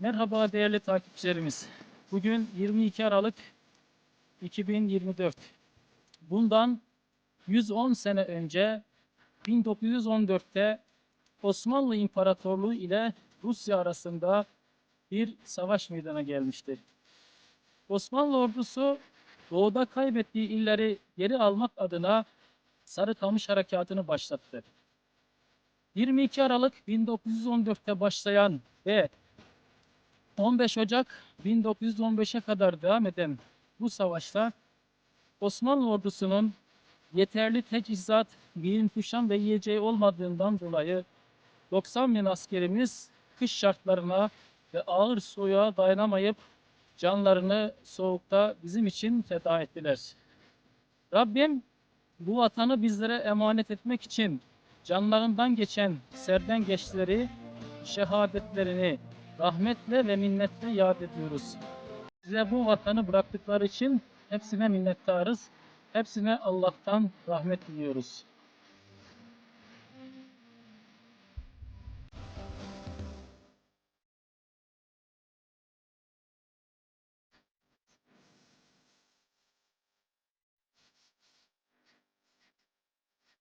Merhaba değerli takipçilerimiz. Bugün 22 Aralık 2024. Bundan 110 sene önce 1914'te Osmanlı İmparatorluğu ile Rusya arasında bir savaş meydana gelmiştir. Osmanlı ordusu doğuda kaybettiği illeri geri almak adına Sarıkamış Harekatı'nı başlattı. 22 Aralık 1914'te başlayan ve 15 Ocak 1915'e kadar devam eden bu savaşta Osmanlı ordusunun yeterli teçhizat, giyim kuşam ve yiyeceği olmadığından dolayı 90 bin askerimiz kış şartlarına ve ağır soğuğa dayanamayıp canlarını soğukta bizim için feda ettiler. Rabbim bu vatanı bizlere emanet etmek için canlarından geçen serden geçleri, şehadetlerini rahmetle ve minnetle yad ediyoruz. Size bu vatanı bıraktıkları için hepsine minnettarız. Hepsine Allah'tan rahmet diliyoruz.